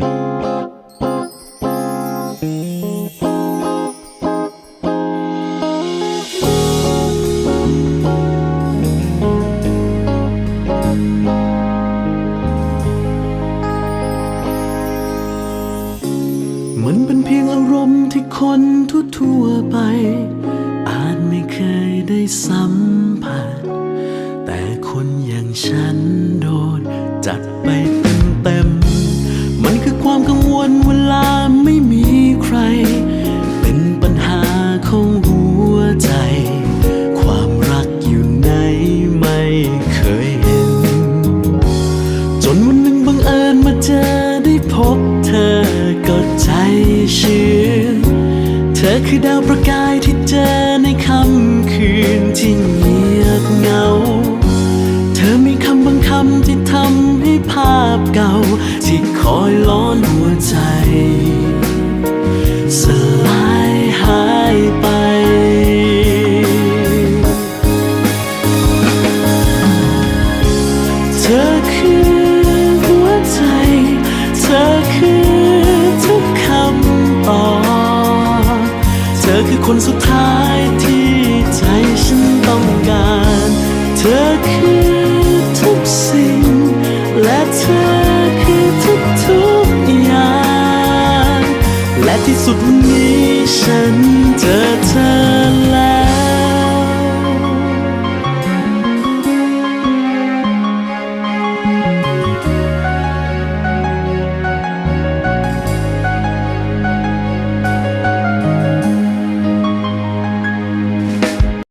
มันเป็นเพียงอารมณ์ที่คนทั่วๆไป อาจไม่เคยได้สัมผัส แต่คนอย่างฉันโดนจัดไปเต็มๆมันคือค วามกังวลเวลาไม่มีใคร เป็นปัญหาของหัวใจ ความรักอยู่ไหนไม่เคยเห็น จนวันหนึ่งบังเอิญมาเจอได้พบเธอก็ใจชื้นเธอคือดาวประกายที่เจอในค่ำคืนที่เงียบเงา เธอมีคำบางคำที่ทำให้ภาพเก่าที่คอย คือคนสุดท้ายที่ใจฉันต้องการ เธอคือทุกสิ่ง และเธอคือทุกทุกอย่าง และที่สุดวันนี้ฉันเจอเธอ